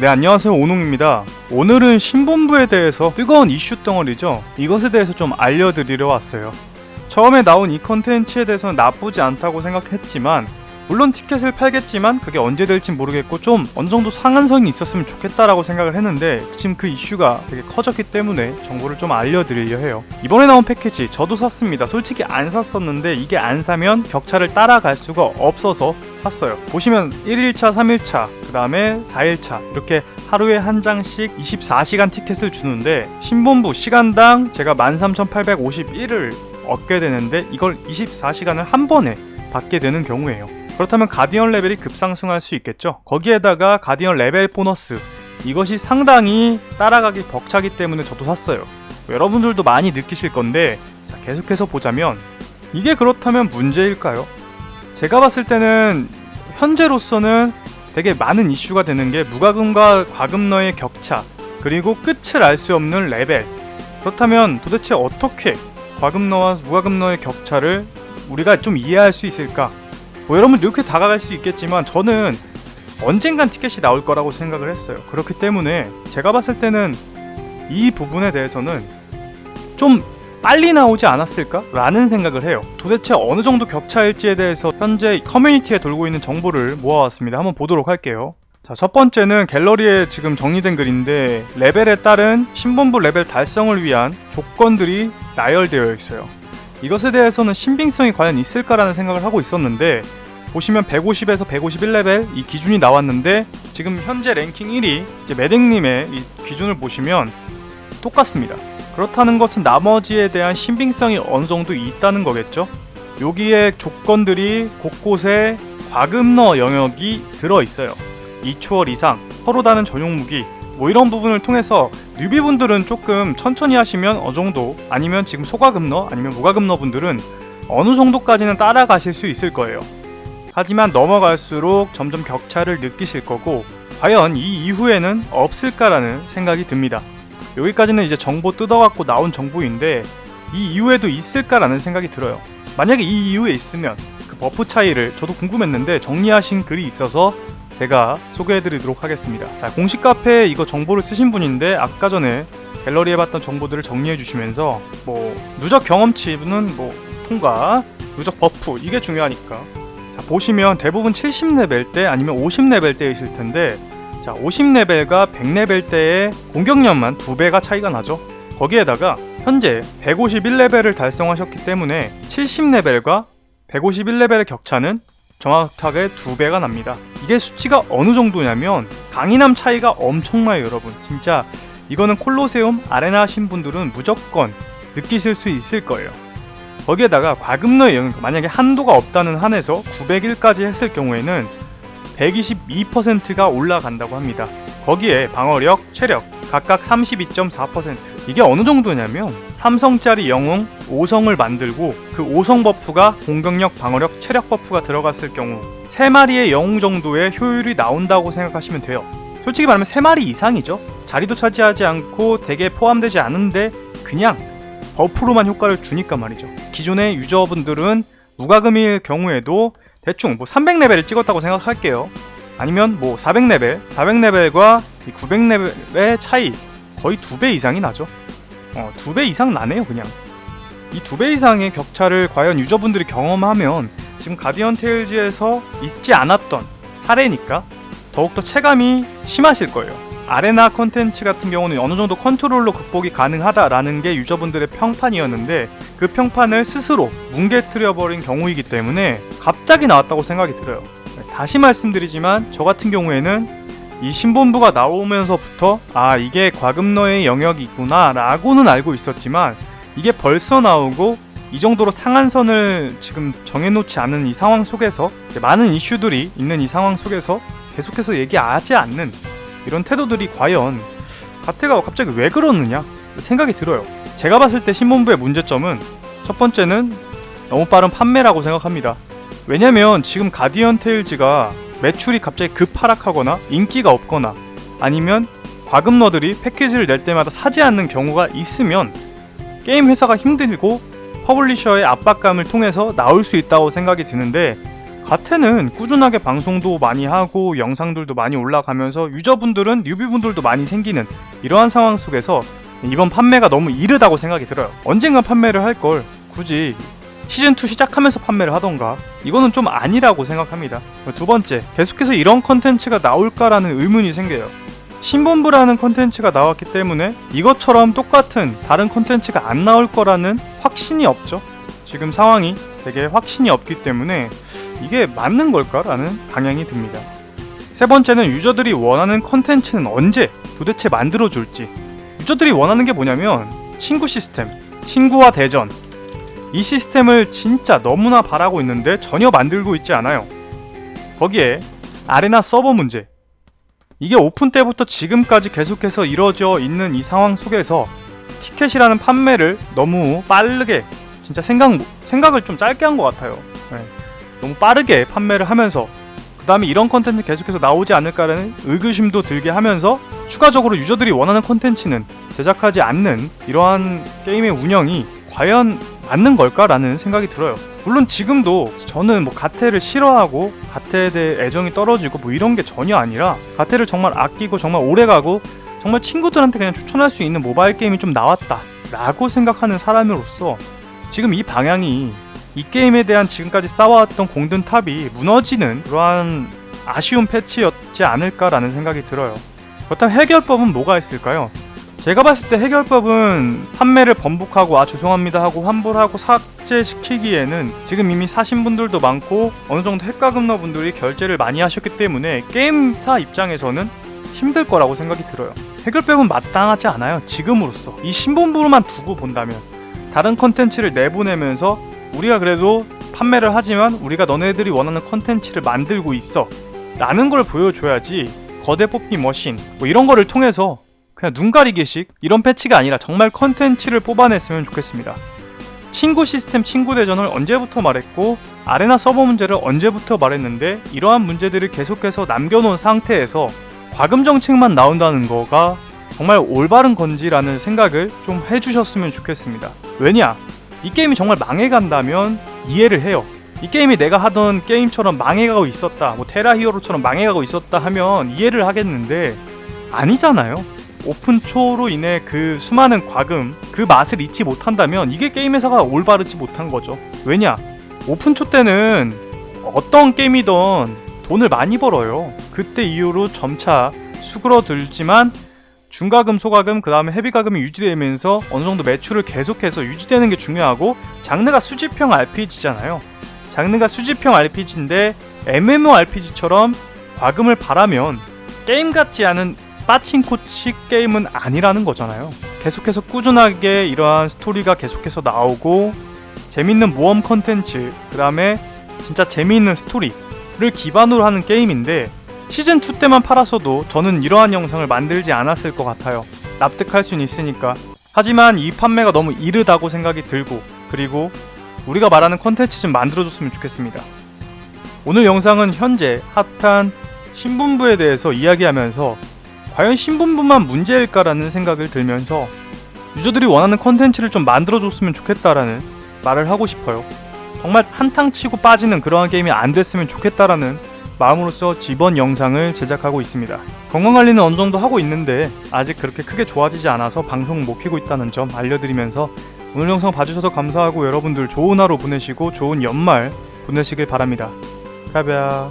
네, 안녕하세요. 오농입니다. 오늘은 신본부에 대해서 뜨거운 이슈 덩어리죠. 이것에 대해서 좀 알려드리려 왔어요. 처음에 나온 이 컨텐츠에 대해서는 나쁘지 않다고 생각했지만, 물론 티켓을 팔겠지만 그게 언제 될지 모르겠고 좀 어느 정도 상한선이 있었으면 좋겠다라고 생각을 했는데 지금 그 이슈가 되게 커졌기 때문에 정보를 좀 알려드리려 해요. 이번에 나온 패키지 저도 샀습니다. 솔직히 안 샀었는데 이게 안 사면 격차를 따라갈 수가 없어서 샀어요. 보시면 1일차, 3일차, 그 다음에 4일차 이렇게 하루에 한 장씩 24시간 티켓을 주는데 신본부 시간당 제가 13,851을 얻게 되는데 이걸 24시간을 한 번에 받게 되는 경우예요. 그렇다면 가디언 레벨이 급상승할 수 있겠죠. 거기에다가 가디언 레벨 보너스 이것이 상당히 따라가기 벅차기 때문에 저도 샀어요. 여러분들도 많이 느끼실 건데 자, 계속해서 보자면 이게 그렇다면 문제일까요? 제가 봤을 때는 현재로서는 되게 많은 이슈가 되는 게 무과금과 과금러의 격차 그리고 끝을 알 수 없는 레벨 그렇다면 도대체 어떻게 과금러와 무과금러의 격차를 우리가 좀 이해할 수 있을까? 뭐 여러분 이렇게 다가갈 수 있겠지만 저는 언젠간 티켓이 나올 거라고 생각을 했어요. 그렇기 때문에 제가 봤을 때는 이 부분에 대해서는 좀 빨리 나오지 않았을까라는 생각을 해요. 도대체 어느 정도 격차일지에 대해서 현재 커뮤니티에 돌고 있는 정보를 모아왔습니다. 한번 보도록 할게요. 자, 첫 번째는 갤러리에 지금 정리된 글인데 레벨에 따른 신본부 레벨 달성을 위한 조건들이 나열되어 있어요. 이것에 대해서는 신빙성이 과연 있을까라는 생각을 하고 있었는데 보시면 150에서 151레벨 이 기준이 나왔는데 지금 현재 랭킹 1위 이제 매댕님의 이 기준을 보시면 똑같습니다. 그렇다는 것은 나머지에 대한 신빙성이 어느 정도 있다는 거겠죠? 여기에 조건들이 곳곳에 과금러 영역이 들어 있어요. 2초월 이상, 서로 다른 전용 무기, 뭐 이런 부분을 통해서 뉴비분들은 조금 천천히 하시면 어느 정도, 아니면 지금 소과금러, 아니면 무과금러 분들은 어느 정도까지는 따라가실 수 있을 거예요. 하지만 넘어갈수록 점점 격차를 느끼실 거고, 과연 이 이후에는 없을까라는 생각이 듭니다. 여기까지는 이제 정보 뜯어갖고 나온 정보인데 이 이후에도 있을까라는 생각이 들어요. 만약에 이 이후에 있으면 그 버프 차이를 저도 궁금했는데 정리하신 글이 있어서 제가 소개해드리도록 하겠습니다. 자, 공식 카페에 이거 정보를 쓰신 분인데 아까 전에 갤러리에 봤던 정보들을 정리해 주시면서 뭐 누적 경험치는 뭐 통과, 누적 버프 이게 중요하니까 자, 보시면 대부분 70레벨 때 아니면 50레벨 때 있을 텐데 자, 50레벨과 100레벨 때의 공격력만 2배가 차이가 나죠. 거기에다가 현재 151레벨을 달성하셨기 때문에 70레벨과 151레벨의 격차는 정확하게 2배가 납니다. 이게 수치가 어느 정도냐면 강인함 차이가 엄청나요, 여러분. 진짜 이거는 콜로세움 아레나 하신 분들은 무조건 느끼실 수 있을 거예요. 거기에다가 과금러의 영역, 만약에 한도가 없다는 한에서 900일까지 했을 경우에는 122%가 올라간다고 합니다. 거기에 방어력, 체력 각각 32.4% 이게 어느 정도냐면 삼성짜리 영웅 5성을 만들고 그 5성 버프가 공격력, 방어력, 체력 버프가 들어갔을 경우 3마리의 영웅 정도의 효율이 나온다고 생각하시면 돼요. 솔직히 말하면 3마리 이상이죠. 자리도 차지하지 않고 대게 포함되지 않은데 그냥 버프로만 효과를 주니까 말이죠. 기존의 유저분들은 무과금일 경우에도 대충 뭐 300레벨을 찍었다고 생각할게요. 아니면 뭐 400레벨, 400레벨과 900레벨의 차이 거의 두 배 이상이 나죠. 어, 두 배 이상 나네요, 그냥. 이 두 배 이상의 격차를 과연 유저분들이 경험하면 지금 가디언 테일즈에서 있지 않았던 사례니까 더욱더 체감이 심하실 거예요. 아레나 컨텐츠 같은 경우는 어느 정도 컨트롤로 극복이 가능하다라는 게 유저분들의 평판이었는데 그 평판을 스스로 뭉개뜨려버린 경우이기 때문에 갑자기 나왔다고 생각이 들어요. 다시 말씀드리지만 저 같은 경우에는 이 신본부가 나오면서부터 아 이게 과금러의 영역이구나 라고는 알고 있었지만 이게 벌써 나오고 이 정도로 상한선을 지금 정해놓지 않은 이 상황 속에서 많은 이슈들이 있는 이 상황 속에서 계속해서 얘기하지 않는 이런 태도들이 과연 가테가 갑자기 왜 그러느냐 생각이 들어요. 제가 봤을 때 신본부의 문제점은 첫 번째는 너무 빠른 판매라고 생각합니다. 왜냐면 지금 가디언 테일즈가 매출이 갑자기 급 하락하거나 인기가 없거나 아니면 과금러들이 패키지를 낼 때마다 사지 않는 경우가 있으면 게임 회사가 힘들고 퍼블리셔의 압박감을 통해서 나올 수 있다고 생각이 드는데 가테는 꾸준하게 방송도 많이 하고 영상들도 많이 올라가면서 유저분들은 뉴비분들도 많이 생기는 이러한 상황 속에서 이번 판매가 너무 이르다고 생각이 들어요. 언젠가 판매를 할 걸 굳이 시즌2 시작하면서 판매를 하던가 이거는 좀 아니라고 생각합니다. 두 번째, 계속해서 이런 컨텐츠가 나올까라는 의문이 생겨요. 신본부라는 컨텐츠가 나왔기 때문에 이것처럼 똑같은 다른 컨텐츠가 안 나올 거라는 확신이 없죠. 지금 상황이 되게 확신이 없기 때문에 이게 맞는 걸까라는 방향이 듭니다. 세 번째는 유저들이 원하는 컨텐츠는 언제 도대체 만들어줄지. 유저들이 원하는 게 뭐냐면 친구 시스템, 친구와 대전. 이 시스템을 진짜 너무나 바라고 있는데 전혀 만들고 있지 않아요. 거기에 아레나 서버 문제. 이게 오픈 때부터 지금까지 계속해서 이루어져 있는 이 상황 속에서 티켓이라는 판매를 너무 빠르게 진짜 생각 생각을 좀 짧게 한 것 같아요. 네. 너무 빠르게 판매를 하면서 그 다음에 이런 컨텐츠 계속해서 나오지 않을까라는 의구심도 들게 하면서 추가적으로 유저들이 원하는 컨텐츠는 제작하지 않는 이러한 게임의 운영이 과연 맞는 걸까라는 생각이 들어요. 물론 지금도 저는 뭐 가테를 싫어하고 가테에 대해 애정이 떨어지고 뭐 이런 게 전혀 아니라 가테를 정말 아끼고 정말 오래가고 정말 친구들한테 그냥 추천할 수 있는 모바일 게임이 좀 나왔다 라고 생각하는 사람으로서 지금 이 방향이 이 게임에 대한 지금까지 쌓아왔던 공든 탑이 무너지는 그러한 아쉬운 패치였지 않을까라는 생각이 들어요. 그렇다면 해결법은 뭐가 있을까요? 제가 봤을 때 해결법은 판매를 번복하고 아 죄송합니다 하고 환불하고 삭제시키기에는 지금 이미 사신 분들도 많고 어느 정도 핵가금러 분들이 결제를 많이 하셨기 때문에 게임사 입장에서는 힘들 거라고 생각이 들어요. 해결법은 마땅하지 않아요. 지금으로서 이 신본부로만 두고 본다면 다른 컨텐츠를 내보내면서 우리가 그래도 판매를 하지만 우리가 너네들이 원하는 컨텐츠를 만들고 있어 라는 걸 보여줘야지 거대 뽑기 머신 뭐 이런 거를 통해서 그냥 눈 가리기식 이런 패치가 아니라 정말 컨텐츠를 뽑아냈으면 좋겠습니다. 친구 시스템 친구 대전을 언제부터 말했고 아레나 서버 문제를 언제부터 말했는데 이러한 문제들을 계속해서 남겨놓은 상태에서 과금 정책만 나온다는 거가 정말 올바른 건지라는 생각을 좀 해주셨으면 좋겠습니다. 왜냐? 이 게임이 정말 망해간다면 이해를 해요. 이 게임이 내가 하던 게임처럼 망해가고 있었다, 뭐 테라 히어로처럼 망해가고 있었다 하면 이해를 하겠는데 아니잖아요. 오픈초로 인해 그 수많은 과금, 그 맛을 잊지 못한다면 이게 게임 회사가 올바르지 못한 거죠. 왜냐? 오픈초 때는 어떤 게임이든 돈을 많이 벌어요. 그때 이후로 점차 수그러들지만 중가금, 소가금, 그 다음에 헤비가금이 유지되면서 어느 정도 매출을 계속해서 유지되는 게 중요하고 장르가 수집형 RPG잖아요. 장르가 수집형 RPG인데 MMORPG처럼 과금을 바라면 게임 같지 않은 빠친코식 게임은 아니라는 거잖아요. 계속해서 꾸준하게 이러한 스토리가 계속해서 나오고 재밌는 모험 컨텐츠, 그 다음에 진짜 재미있는 스토리를 기반으로 하는 게임인데 시즌2 때만 팔았어도 저는 이러한 영상을 만들지 않았을 것 같아요. 납득할 수는 있으니까. 하지만 이 판매가 너무 이르다고 생각이 들고, 그리고 우리가 말하는 컨텐츠 좀 만들어줬으면 좋겠습니다. 오늘 영상은 현재 핫한 신분부에 대해서 이야기하면서 과연 신분부만 문제일까라는 생각을 들면서 유저들이 원하는 컨텐츠를 좀 만들어줬으면 좋겠다라는 말을 하고 싶어요. 정말 한탕 치고 빠지는 그러한 게임이 안 됐으면 좋겠다라는 마음으로서 이번 영상을 제작하고 있습니다. 건강관리는 어느 정도 하고 있는데 아직 그렇게 크게 좋아지지 않아서 방송 못 키고 있다는 점 알려드리면서 오늘 영상 봐주셔서 감사하고 여러분들 좋은 하루 보내시고 좋은 연말 보내시길 바랍니다. 가벼